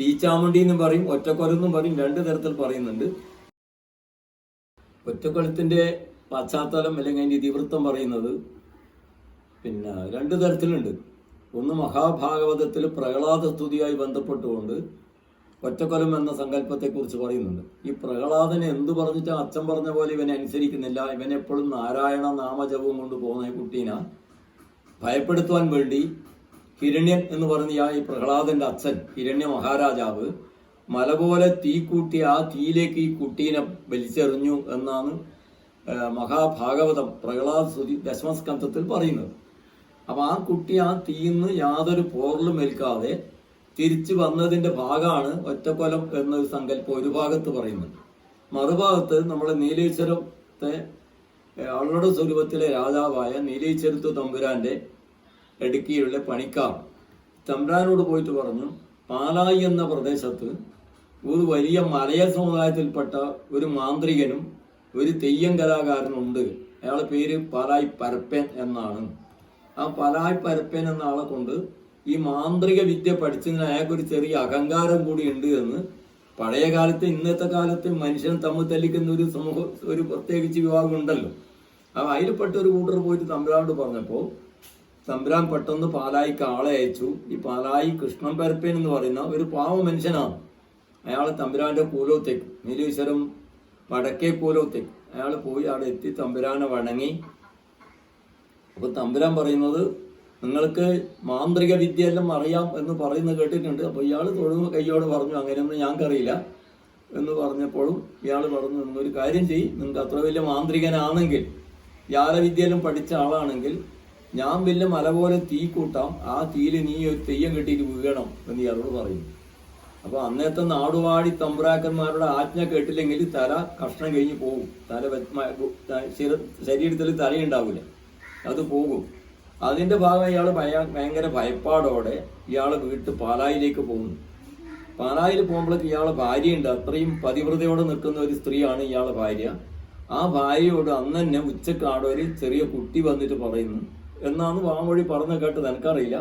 തീച്ചാമുണ്ടി എന്നും പറയും ഒറ്റക്കൊലെന്നും പറയും രണ്ട് തരത്തിൽ പറയുന്നുണ്ട്. ഒറ്റക്കൊലത്തിന്റെ പശ്ചാത്തലം അല്ലെങ്കിൽ അതിന്റെ ഇതിവൃത്തം പറയുന്നത് പിന്നെ രണ്ട് തരത്തിലുണ്ട്. ഒന്ന് മഹാഭാഗവതത്തിൽ പ്രഹ്ലാദ സ്തുതിയായി ബന്ധപ്പെട്ടുകൊണ്ട് ഒറ്റക്കൊലം എന്ന സങ്കല്പത്തെക്കുറിച്ച് പറയുന്നുണ്ട്. ഈ പ്രഹ്ലാദനെ എന്ത് പറഞ്ഞിട്ട് അച്ഛൻ പറഞ്ഞ പോലെ ഇവനെ അനുസരിക്കുന്നില്ല. ഇവനെപ്പോഴും നാരായണ നാമജപവും കൊണ്ട് പോകുന്ന കുട്ടീനെ ഭയപ്പെടുത്തുവാൻ വേണ്ടി ഹിരണ്യൻ എന്ന് പറഞ്ഞ ഈ പ്രഹ്ലാദന്റെ അച്ഛൻ ഹിരണ്യ മഹാരാജാവ് മല പോലെ തീ കൂട്ടി ആ തീയിലേക്ക് ഈ കുട്ടീനെ വലിച്ചെറിഞ്ഞു എന്നാണ് മഹാഭാഗവതം പ്രഹ്ലാദ സ്തുതി ദശമസ്കന്ധത്തിൽ പറയുന്നത്. അപ്പൊ ആ കുട്ടി ആ തീയിന്ന് യാതൊരു പോറലും ഏൽക്കാതെ തിരിച്ചു വന്നതിന്റെ ഭാഗമാണ് ഒറ്റക്കൊലം എന്നൊരു സങ്കല്പം ഒരു ഭാഗത്ത് പറയുന്നുണ്ട് മറുഭാഗത്ത് നമ്മുടെ നീലേശ്വരത്തെ അവളുടെ സ്വരൂപത്തിലെ രാജാവായ നീലേശ്വരത്തു തമ്പുരാന്റെ ഇടുക്കിയുള്ള പണിക്കാർ. തമ്പ്രാനോട് പോയിട്ട് പറഞ്ഞു പാലായി എന്ന പ്രദേശത്ത് ഒരു വലിയ മലയ സമുദായത്തിൽപ്പെട്ട ഒരു മാന്ത്രികനും ഒരു തെയ്യം കലാകാരനും ഉണ്ട് അയാളെ പേര് പാലായി പരപ്പൻ എന്നാണ്. ആ പാലായി പരപ്പൻ എന്ന ആളെ കൊണ്ട് ഈ മാന്ത്രിക വിദ്യ പഠിച്ചതിന് അയാൾക്കൊരു ചെറിയ അഹങ്കാരം കൂടി ഉണ്ട് എന്ന് പഴയ കാലത്ത് ഇന്നത്തെ കാലത്ത് മനുഷ്യൻ തമ്മിൽ തല്ലിക്കുന്ന ഒരു സമൂഹ ഒരു പ്രത്യേകിച്ച് വിഭാഗം ഉണ്ടല്ലോ. അപ്പൊ അതിൽപ്പെട്ട ഒരു കൂട്ടർ പോയിട്ട് തമ്പ്രാനോട് പറഞ്ഞപ്പോൾ തമ്പുരാൻ പെട്ടെന്ന് പാലായിക്ക് ആളെ അയച്ചു. ഈ പാലായി കൃഷ്ണൻ പരപ്പൻ എന്ന് പറയുന്ന ഒരു പാവ മനുഷ്യനാണ്. അയാൾ തമ്പുരാന്റെ കൂലോത്തേക്ക് നീലീശ്വരം വടക്കേ കൂലോത്തേക്ക്. അയാൾ പോയി അവിടെ എത്തി തമ്പുരാനെ വണങ്ങി. അപ്പൊ തമ്പുരാൻ പറയുന്നത് നിങ്ങൾക്ക് മാന്ത്രിക വിദ്യയെല്ലാം അറിയാം എന്ന് പറയുന്നത് കേട്ടിട്ടുണ്ട്. അപ്പൊ ഇയാൾ തൊഴുന്ന കയ്യോട് പറഞ്ഞു അങ്ങനെയൊന്നും ഞങ്ങൾക്കറിയില്ല. എന്ന് പറഞ്ഞപ്പോഴും ഇയാൾ പറഞ്ഞു നിങ്ങളൊരു കാര്യം ചെയ്യും. നിങ്ങൾക്ക് അത്ര വലിയ മാന്ത്രികനാണെങ്കിൽ യാലവിദ്യയിലും പഠിച്ച ആളാണെങ്കിൽ ഞാൻ വലിയ മല പോലെ തീ കൂട്ടാം ആ തീയിൽ നീ ഒരു തെയ്യം കെട്ടിയിട്ട് വീഴണം എന്ന് ഇയാളോട് പറയും അപ്പൊ അന്നത്തെ നാടുവാടി തമ്പുരാക്കന്മാരുടെ ആജ്ഞ കേട്ടില്ലെങ്കിൽ തല കഷ്ണം കഴിഞ്ഞ് പോകും. തല ശരീരത്തിൽ തലയുണ്ടാവില്ല അത് പോകും. അതിന്റെ ഭാഗം ഇയാൾ ഭയങ്കര ഭയപ്പാടോടെ ഇയാൾ വീട്ട് പാലായിലേക്ക് പോകുന്നു. പാലായിൽ പോകുമ്പോഴേക്ക് ഇയാളെ ഭാര്യയുണ്ട്. അത്രയും പതിവ്രതയോടെ നിൽക്കുന്ന ഒരു സ്ത്രീയാണ് ഇയാളെ ഭാര്യ. ആ ഭാര്യയോട് അന്ന് തന്നെ ഉച്ചക്കാടൊരു ചെറിയ കുട്ടി വന്നിട്ട് പറയുന്നു എന്നാണ് വാമൊഴി പറഞ്ഞ കേട്ടത്. എനിക്കറിയില്ല.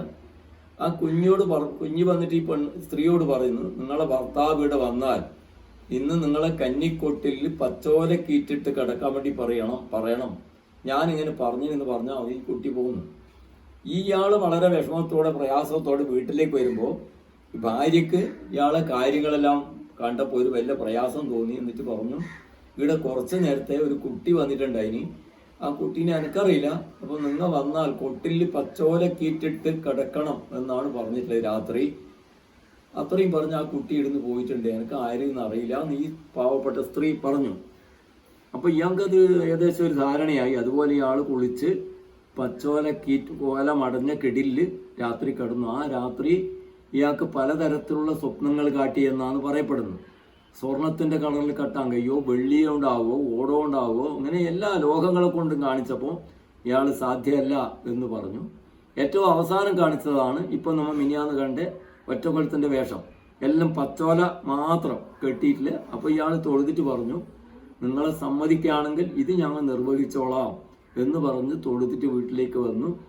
ആ കുഞ്ഞോട് പറ കുഞ്ഞ് വന്നിട്ട് ഈ പെൺ സ്ത്രീയോട് പറയുന്നു നിങ്ങളെ ഭർത്താവ് ഇവിടെ വന്നാൽ ഇന്ന് നിങ്ങളെ കന്നിക്കൊട്ടിൽ പച്ചോലക്കീറ്റിട്ട് കിടക്കാൻ വേണ്ടി പറയണം പറയണം. ഞാൻ ഇങ്ങനെ പറഞ്ഞു എന്ന് പറഞ്ഞാൽ ഈ കുട്ടി പോകുന്നു. ഇയാൾ വളരെ വിഷമത്തോടെ പ്രയാസത്തോടെ വീട്ടിലേക്ക് വരുമ്പോൾ ഭാര്യക്ക് ഇയാളെ കാര്യങ്ങളെല്ലാം കണ്ടപ്പോൾ ഒരു വലിയ പ്രയാസം തോന്നി എന്നിട്ട് പറഞ്ഞു ഇവിടെ കുറച്ച് നേരത്തെ ഒരു കുട്ടി വന്നിട്ടുണ്ടായിനി. ആ കുട്ടീനെ എനിക്കറിയില്ല. അപ്പൊ നിങ്ങൾ വന്നാൽ കൊട്ടിൽ പച്ചോലക്കീറ്റിട്ട് കിടക്കണം എന്നാണ് പറഞ്ഞിട്ടുള്ളത് രാത്രി. അത്രയും പറഞ്ഞ് ആ കുട്ടി ഇടുന്ന് പോയിട്ടുണ്ട്. എനിക്ക് ആരും അറിയില്ല. നീ പാവപ്പെട്ട സ്ത്രീ പറഞ്ഞു. അപ്പൊ ഇയാൾക്കത് ഏകദേശം ഒരു ധാരണയായി. അതുപോലെ ഇയാൾ കുളിച്ച് പച്ചോല കീറ്റ് കോല മടഞ്ഞ കിടിൽ രാത്രി കിടന്നു. ആ രാത്രി ഇയാൾക്ക് പലതരത്തിലുള്ള സ്വപ്നങ്ങൾ കാട്ടി എന്നാണ് പറയപ്പെടുന്നത്. സ്വർണത്തിന്റെ കളറിൽ കട്ടാൻ കഴിയോ വെള്ളി കൊണ്ടാവോ ഓടോ അങ്ങനെ എല്ലാ ലോകങ്ങളെ കൊണ്ടും കാണിച്ചപ്പോൾ ഇയാൾ സാധ്യമല്ല എന്ന് പറഞ്ഞു. ഏറ്റവും അവസാനം കാണിച്ചതാണ് ഇപ്പൊ നമ്മൾ മിനിയാന്ന് കണ്ട ഒറ്റക്കൊലത്തിന്റെ വേഷം. എല്ലാം പച്ചോല മാത്രം കെട്ടിയിട്ടില്ല. അപ്പൊ ഇയാൾ തൊഴുതിട്ട് പറഞ്ഞു നിങ്ങളെ സമ്മതിക്കുകയാണെങ്കിൽ ഇത് ഞങ്ങൾ നിർവഹിച്ചോളാം എന്ന് പറഞ്ഞ് തൊഴുതിട്ട് വീട്ടിലേക്ക് വന്നു.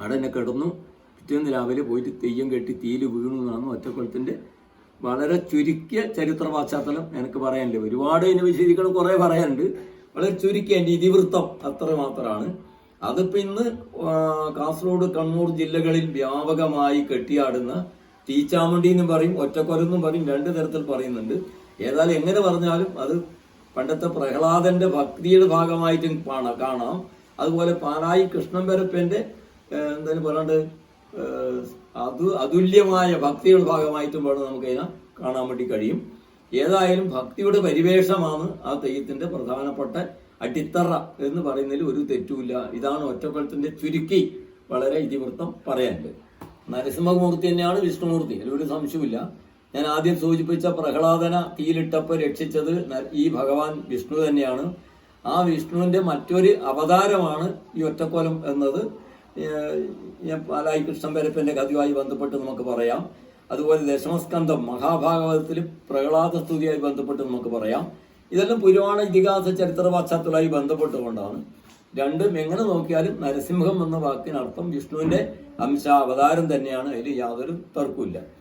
അവിടെ എന്നെ കിടന്നു. പിറ്റേന്ന് രാവിലെ പോയിട്ട് തെയ്യം കെട്ടി തീയിൽ വീണു എന്നാണ് ഒറ്റക്കൊലത്തിന്റെ വളരെ ചുരുക്കിയ ചരിത്ര പശ്ചാത്തലം എനിക്ക് പറയാനില്ല. ഒരുപാട് ഇതിനെ വിശദീകരണം കുറെ പറയാനുണ്ട്. വളരെ ചുരുക്കിയ എന്റെ ഇതിവൃത്തം അത്ര മാത്രമാണ്. അതിപ്പോ ഇന്ന് കാസർഗോഡ് കണ്ണൂർ ജില്ലകളിൽ വ്യാപകമായി കെട്ടിയാടുന്ന തീച്ചാമണ്ടി എന്നും പറയും ഒറ്റക്കൊരെന്നും പറയും രണ്ട് തരത്തിൽ പറയുന്നുണ്ട്. ഏതായാലും എങ്ങനെ പറഞ്ഞാലും അത് പണ്ടത്തെ പ്രഹ്ലാദന്റെ ഭക്തിയുടെ ഭാഗമായിട്ടും കാണാം അതുപോലെ പാലായി കൃഷ്ണൻ പരപ്പന്റെ എന്തായാലും പറയാണ്ട് അത് അതുല്യമായ ഭക്തിയുടെ ഭാഗമായിട്ടും വേണം നമുക്ക് അതിനെ കാണാൻ വേണ്ടി കഴിയും. ഏതായാലും ഭക്തിയുടെ പരിവേഷമാണ് ആ തെയ്യത്തിന്റെ പ്രധാനപ്പെട്ട അടിത്തറ എന്ന് പറയുന്നതിൽ ഒരു തെറ്റുമില്ല. ഇതാണ് ഒറ്റക്കൊലത്തിന്റെ ചുരുക്കി വളരെ ഇതിവൃത്തം പറയാനുണ്ട് നരസിംഹമൂർത്തി തന്നെയാണ് വിഷ്ണുമൂർത്തി. അതിൽ ഒരു സംശയമില്ല ഞാൻ ആദ്യം സൂചിപ്പിച്ച പ്രഹ്ലാദന തീയിലിട്ടപ്പോൾ രക്ഷിച്ചത് ഈ ഭഗവാൻ വിഷ്ണു തന്നെയാണ്. ആ വിഷ്ണുവിന്റെ മറ്റൊരു അവതാരമാണ് ഈ ഒറ്റക്കൊലം എന്നത്. പാലായി കൃഷ്ണൻ പരപ്പന്റെ കഥയുമായി ബന്ധപ്പെട്ട് നമുക്ക് പറയാം. അതുപോലെ ദശമസ്കന്ധം മഹാഭാഗവതത്തിൽ പ്രഹ്ലാദ സ്തുതിയായി ബന്ധപ്പെട്ട് നമുക്ക് പറയാം. ഇതെല്ലാം പുരാണ ഇതിഹാസ ചരിത്ര പശ്ചാത്തലമായി ബന്ധപ്പെട്ടുകൊണ്ടാണ്. രണ്ടും എങ്ങനെ നോക്കിയാലും നരസിംഹം എന്ന വാക്കിനർത്ഥം വിഷ്ണുവിന്റെ അംശാവതാരം തന്നെയാണ്. അതിൽ യാതൊരു തർക്കമില്ല